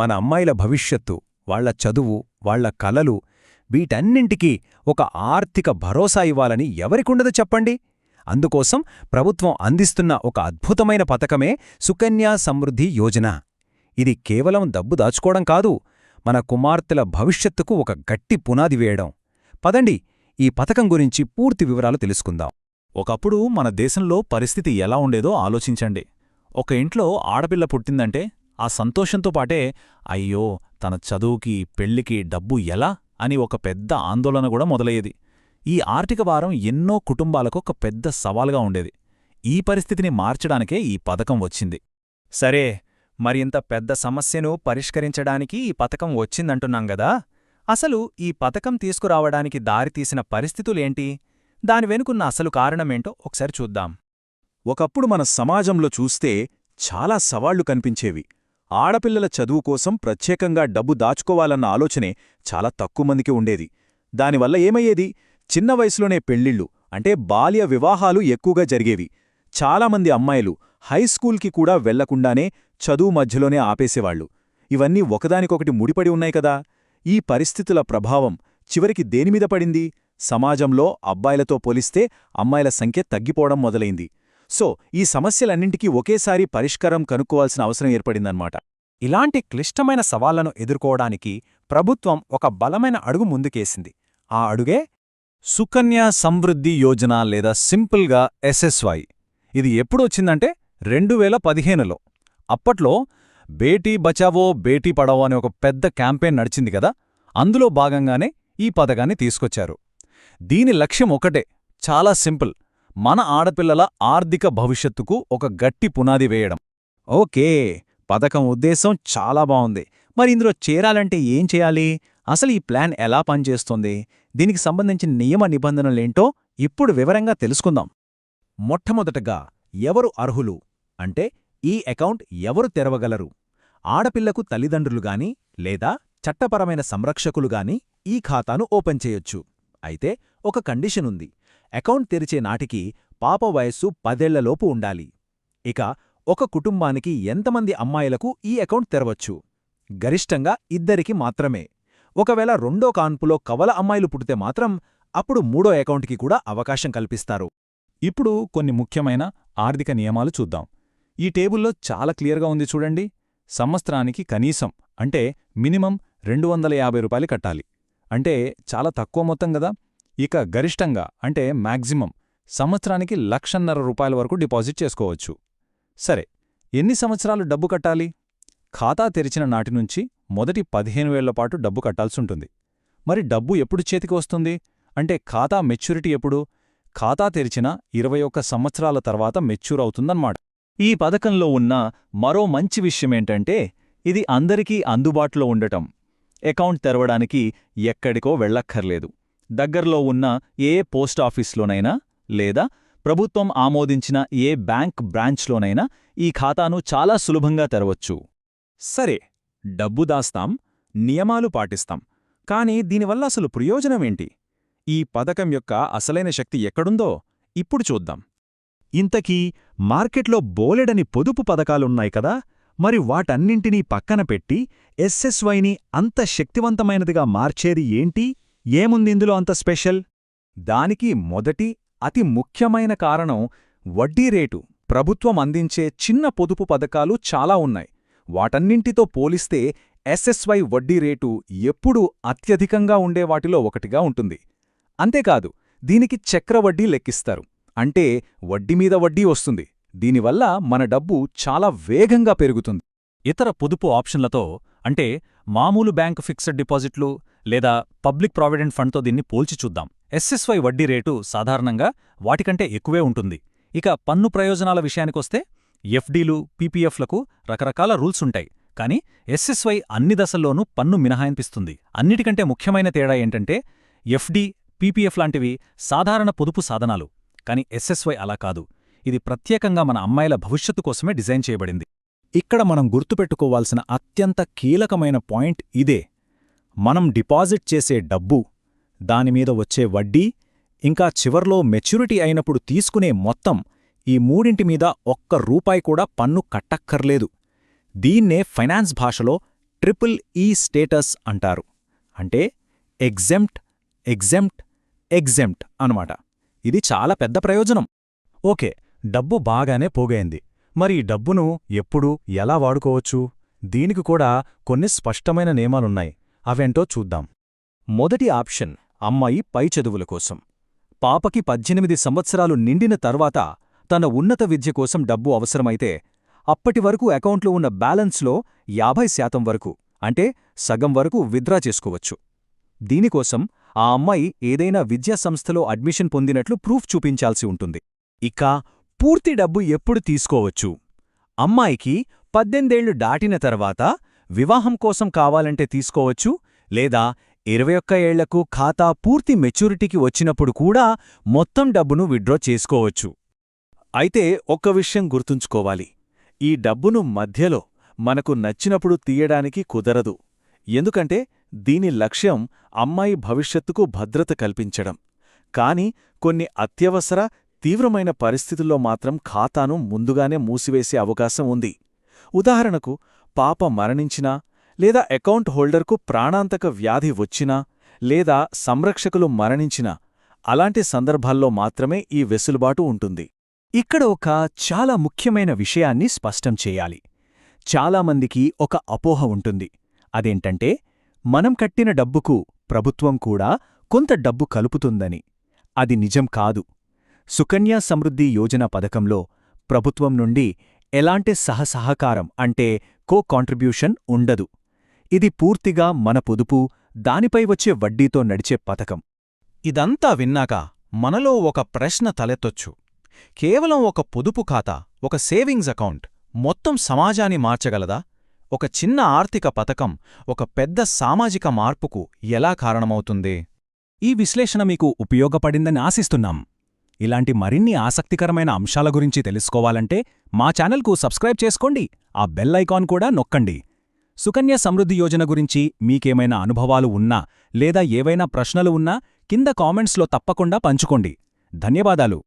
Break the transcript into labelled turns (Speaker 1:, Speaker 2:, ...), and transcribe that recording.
Speaker 1: మన అమ్మాయిల భవిష్యత్తు వాళ్ళ చదువు వాళ్ళ కలలు వీటన్నింటికీ ఒక ఆర్థిక భరోసా ఇవ్వాలని ఎవరికుండదు చెప్పండి? అందుకోసం ప్రభుత్వం అందిస్తున్న ఒక అద్భుతమైన పథకమే సుకన్యా సమృద్ధి యోజన. ఇది కేవలం డబ్బు దాచుకోవడం కాదు మన కుమార్తెల భవిష్యత్తుకు ఒక గట్టి పునాది వేయడం. పదండి ఈ పథకం గురించి పూర్తి వివరాలు తెలుసుకుందాం.
Speaker 2: ఒకప్పుడు మన దేశంలో పరిస్థితి ఎలా ఉండేదో ఆలోచించండి. ఒక ఇంట్లో ఆడపిల్ల పుట్టిందంటే ఆ సంతోషంతో పాటే అయ్యో తన చదువుకి పెళ్ళికి డబ్బు ఎలా? అని ఒక పెద్ద ఆందోళన కూడా మొదలయ్యేది. ఈ ఆర్థిక భారం ఎన్నో కుటుంబాలకు ఒక పెద్ద సవాల్గా ఉండేది. ఈ పరిస్థితిని మార్చడానికే ఈ పథకం వచ్చింది.
Speaker 1: సరే మరి ఇంత పెద్ద సమస్యను పరిష్కరించడానికి ఈ పథకం వచ్చిందంటున్నాం గదా? అసలు ఈ పథకం తీసుకురావడానికి దారితీసిన పరిస్థితులేంటి? దాని వెనుకున్న అసలు కారణమేంటో ఒకసారి చూద్దాం.
Speaker 2: ఒకప్పుడు మన సమాజంలో చూస్తే చాలా సవాళ్ళు కనిపించేవి. ఆడపిల్లల చదువు కోసం ప్రత్యేకంగా డబ్బు దాచుకోవాలన్న ఆలోచనే చాలా తక్కువ మందికి ఉండేది. దానివల్ల ఏమయ్యేది? చిన్న వయసులోనే పెళ్ళిళ్ళు అంటే బాల్య వివాహాలు ఎక్కువగా జరిగేవి. చాలామంది అమ్మాయిలు హైస్కూల్కి కూడా వెళ్ళకుండానే చదువు మధ్యలోనే ఆపేసేవాళ్ళు ఇవన్నీ ఒకదానికొకటి ముడిపడి ఉన్నాయి కదా! ఈ పరిస్థితుల ప్రభావం చివరికి దేనిమీద పడింది? సమాజంలో అబ్బాయిలతో పోలిస్తే అమ్మాయిల సంఖ్య తగ్గిపోవడం మొదలైంది. సో ఈ సమస్యలన్నింటికీ ఒకేసారి పరిష్కారం కనుక్కోవాల్సిన అవసరం ఏర్పడిందన్నమాట.
Speaker 1: ఇలాంటి క్లిష్టమైన సవాళ్ళను ఎదుర్కోవడానికి ప్రభుత్వం ఒక బలమైన అడుగు ముందుకేసింది. ఆ అడుగే సుకన్యా సమృద్ధి యోజన లేదా సింపుల్గా ఎస్ఎస్వై. ఇది ఎప్పుడొచ్చిందంటే రెండు వేల పదిహేనులో అప్పట్లో బేటీ బచావో బేటీ పడావో అనే ఒక పెద్ద క్యాంపెయిన్ నడిచింది కదా అందులో భాగంగానే ఈ పథకాన్ని తీసుకొచ్చారు. దీని లక్ష్యం ఒకటే చాలా సింపుల్. మన ఆడపిల్లల ఆర్థిక భవిష్యత్తుకు ఒక గట్టి పునాది వేయడం. ఓకే పథకం ఉద్దేశం చాలా బావుంది. మరి ఇందులో చేరాలంటే ఏం చేయాలి? అసలు ఈ ప్లాన్ ఎలా పనిచేస్తుంది? దీనికి సంబంధించిన నియమ నిబంధనలేంటో ఇప్పుడు వివరంగా తెలుసుకుందాం. మొట్టమొదటగా ఎవరు అర్హులు? అంటే ఈ అకౌంట్ ఎవరు తెరవగలరు? ఆడపిల్లకు తల్లిదండ్రులుగాని లేదా చట్టపరమైన సంరక్షకులుగాని ఈ ఖాతాను ఓపెన్ చేయొచ్చు. అయితే ఒక కండిషన్ ఉంది. అకౌంట్ తెరిచే నాటికి పాప వయస్సు పదేళ్ళలోపు ఉండాలి. ఇక ఒక కుటుంబానికి ఎంతమంది అమ్మాయిలకు ఈ అకౌంట్ తెరవచ్చు? గరిష్టంగా ఇద్దరికి మాత్రమే. ఒకవేళ రెండో కాన్పులో కవల అమ్మాయిలు పుడితే మాత్రం అప్పుడు మూడో అకౌంట్కి కూడా అవకాశం కల్పిస్తారు.
Speaker 2: ఇప్పుడు కొన్ని ముఖ్యమైన ఆర్థిక నియమాలు చూద్దాం. ఈ టేబుల్లో చాలా క్లియర్గా ఉంది చూడండి. సంవత్సరానికి కనీసం అంటే మినిమం రెండు యాభై రూపాయలు కట్టాలి. అంటే చాలా తక్కువ మొత్తం గదా ఇక గరిష్టంగా అంటే మ్యాక్సిమం సంవత్సరానికి లక్షన్నర రూపాయల వరకు డిపాజిట్ చేసుకోవచ్చు. సరే ఎన్ని సంవత్సరాలు డబ్బు కట్టాలి? ఖాతా తెరిచిన నాటి నుంచి మొదటి పదిహేను వేళ్ళ పాటు డబ్బు కట్టాల్సుంటుంది. మరి డబ్బు ఎప్పుడు చేతికి వస్తుంది? అంటే ఖాతా మెచ్యూరిటీ ఎప్పుడు? ఖాతా తెరిచిన ఇరవై ఒక్క సంవత్సరాల తర్వాత మెచ్యూర్ అవుతుందన్నమాట. ఈ పథకంలో ఉన్న మరో మంచి విషయమేంటంటే ఇది అందరికీ అందుబాటులో ఉండటం. అకౌంట్ తెరవడానికి ఎక్కడికో వెళ్ళక్కర్లేదు. దగ్గర్లో ఉన్న ఏ పోస్టాఫీస్లోనైనా లేదా ప్రభుత్వం ఆమోదించిన ఏ బ్యాంక్ బ్రాంచ్లోనైనా ఈ ఖాతాను చాలా సులభంగా తెరవచ్చు.
Speaker 1: సరే డబ్బు దాస్తాం నియమాలు పాటిస్తాం కాని దీనివల్ల అసలు ప్రయోజనమేంటి ఈ పథకం యొక్క అసలైన శక్తి ఎక్కడుందో ఇప్పుడు చూద్దాం. ఇంతకీ మార్కెట్లో బోలెడని పొదుపు పథకాలున్నాయి కదా మరి వాటన్నింటినీ పక్కన పెట్టి ఎస్ఎస్వైని అంత శక్తివంతమైనదిగా మార్చేది ఏంటి? ఏముంది ఇందులో అంత స్పెషల్? దానికి మొదటి అతి ముఖ్యమైన కారణం వడ్డీ రేటు. ప్రభుత్వం అందించే చిన్న పొదుపు పథకాలు చాలా ఉన్నాయి. వాటన్నింటితో పోలిస్తే ఎస్ఎస్వై వడ్డీ రేటు ఎప్పుడూ అత్యధికంగా ఉండే వాటిలో ఒకటిగా ఉంటుంది. అంతేకాదు దీనికి చక్రవడ్డీ లెక్కిస్తారు. అంటే వడ్డీమీద వడ్డీ వస్తుంది. దీనివల్ల మన డబ్బు చాలా వేగంగా పెరుగుతుంది.
Speaker 2: ఇతర పొదుపు ఆప్షన్లతో అంటే మామూలు బ్యాంకు ఫిక్స్డ్ డిపాజిట్లు లేదా పబ్లిక్ ప్రావిడెంట్ ఫండ్తో దీన్ని పోల్చి చూద్దాం. ఎస్ఎస్వై వడ్డీ రేటు సాధారణంగా వాటికంటే ఎక్కువే ఉంటుంది. ఇక పన్ను ప్రయోజనాల విషయానికొస్తే ఎఫ్డీలు పీపీఎఫ్లకు రకరకాల రూల్స్ ఉంటాయి. కానీ ఎస్ఎస్వై అన్ని దశల్లోనూ పన్ను మినహాయింపిస్తుంది. అన్నిటికంటే ముఖ్యమైన తేడా ఏంటంటే ఎఫ్డీ పీపీఎఫ్ లాంటివి సాధారణ పొదుపు సాధనాలు. కాని ఎస్ఎస్వై అలా కాదు. ఇది ప్రత్యేకంగా మన అమ్మాయిల భవిష్యత్తు కోసమే డిజైన్ చేయబడింది. ఇక్కడ మనం గుర్తుపెట్టుకోవాల్సిన అత్యంత కీలకమైన పాయింట్ ఇదే. మనం డిపాజిట్ చేసే డబ్బు దానిమీద వచ్చే వడ్డీ ఇంకా చివర్లో మెచ్యూరిటీ అయినప్పుడు తీసుకునే మొత్తం ఈ మూడింటి మీద ఒక్క రూపాయి కూడా పన్ను కట్టక్కర్లేదు. దీన్నే ఫైనాన్స్ భాషలో
Speaker 1: ట్రిపుల్ ఈ స్టేటస్ అంటారు. అంటే ఎగ్జెంప్ట్ ఎగ్జెంప్ట్ ఎగ్జెంప్ట్ అనమాట ఇది చాలా పెద్ద ప్రయోజనం.
Speaker 2: ఓకే డబ్బు బాగానే పోగైంది. మరి ఈ డబ్బును ఎప్పుడు ఎలా వాడుకోవచ్చు? దీనికి కూడా కొన్ని స్పష్టమైన నియమాలున్నాయి. అవేంటో చూద్దాం.
Speaker 1: మొదటి ఆప్షన్ అమ్మాయి పై చదువుల కోసం. పాపకి పద్దెనిమిది సంవత్సరాలు నిండిన తర్వాత తన ఉన్నత విద్య కోసం డబ్బు అవసరమైతే అప్పటి వరకు అకౌంట్లో ఉన్న బ్యాలెన్స్లో యాభై శాతం వరకు అంటే సగం వరకు విత్డ్రా చేసుకోవచ్చు. దీనికోసం ఆ అమ్మాయి ఏదైనా విద్యాసంస్థలో అడ్మిషన్ పొందినట్లు ప్రూఫ్ చూపించాల్సి ఉంటుంది. ఇక పూర్తి డబ్బు ఎప్పుడు తీసుకోవచ్చు? అమ్మాయికి పద్దెనిమిదేళ్ళు దాటిన తర్వాత వివాహం కోసం కావాలంటే తీసుకోవచ్చు లేదా ఇరవై ఒక్క ఏళ్ళకు ఖాతా పూర్తి మెచ్యూరిటీకి వచ్చినప్పుడు కూడా మొత్తం డబ్బును విత్డ్రా చేసుకోవచ్చు. అయితే ఒక్క విషయం గుర్తుంచుకోవాలి. ఈ డబ్బును మధ్యలో మనకు నచ్చినప్పుడు తీయడానికి కుదరదు. ఎందుకంటే దీని లక్ష్యం అమ్మాయి భవిష్యత్తుకు భద్రత కల్పించడం. కాని కొన్ని అత్యవసర తీవ్రమైన పరిస్థితుల్లో మాత్రం ఖాతాను ముందుగానే మూసివేసే అవకాశం ఉంది. ఉదాహరణకు పాప మరణించినా లేదా అకౌంట్ హోల్డర్కు ప్రాణాంతక వ్యాధి వచ్చినా లేదా సంరక్షకులు మరణించినా అలాంటి సందర్భాల్లో మాత్రమే ఈ వెసులుబాటు ఉంటుంది. ఇక్కడ ఒక చాలా ముఖ్యమైన విషయాన్ని స్పష్టం చేయాలి. చాలామందికి ఒక అపోహ ఉంటుంది. అదేంటంటే మనం కట్టిన డబ్బుకు ప్రభుత్వం కూడా కొంత డబ్బు కలుపుతుందని. అది నిజం కాదు. సుకన్యా సమృద్ధి యోజన పథకంలో ప్రభుత్వం నుండి ఎలాంటి సహసహకారం అంటే కో కాంట్రిబ్యూషన్ ఉండదు. ఇది పూర్తిగా మన పొదుపు దానిపై వచ్చే వడ్డీతో నడిచే పథకం.
Speaker 2: ఇదంతా విన్నాక మనలో ఒక ప్రశ్న తలెత్తొచ్చు. కేవలం ఒక పొదుపు ఖాతా ఒక సేవింగ్స్ అకౌంట్ మొత్తం సమాజాన్ని మార్చగలదా? ఒక చిన్న ఆర్థిక పథకం ఒక పెద్ద సామాజిక మార్పుకు ఎలా కారణమవుతుంది?
Speaker 1: ఈ విశ్లేషణ మీకు ఉపయోగపడిందని ఆశిస్తున్నాం. ఇలాంటి మరిన్ని ఆసక్తికరమైన అంశాల గురించి తెలుసుకోవాలంటే మా ఛానల్కు సబ్స్క్రైబ్ చేసుకోండి. ఆ బెల్ ఐకాన్ కూడా నొక్కండి. సుకన్య సమృద్ధి యోజన గురించి మీకేమైనా అనుభవాలు ఉన్నా లేదా ఏవైనా ప్రశ్నలు ఉన్నా కింద కామెంట్స్లో తప్పకుండా పంచుకోండి. ధన్యవాదాలు.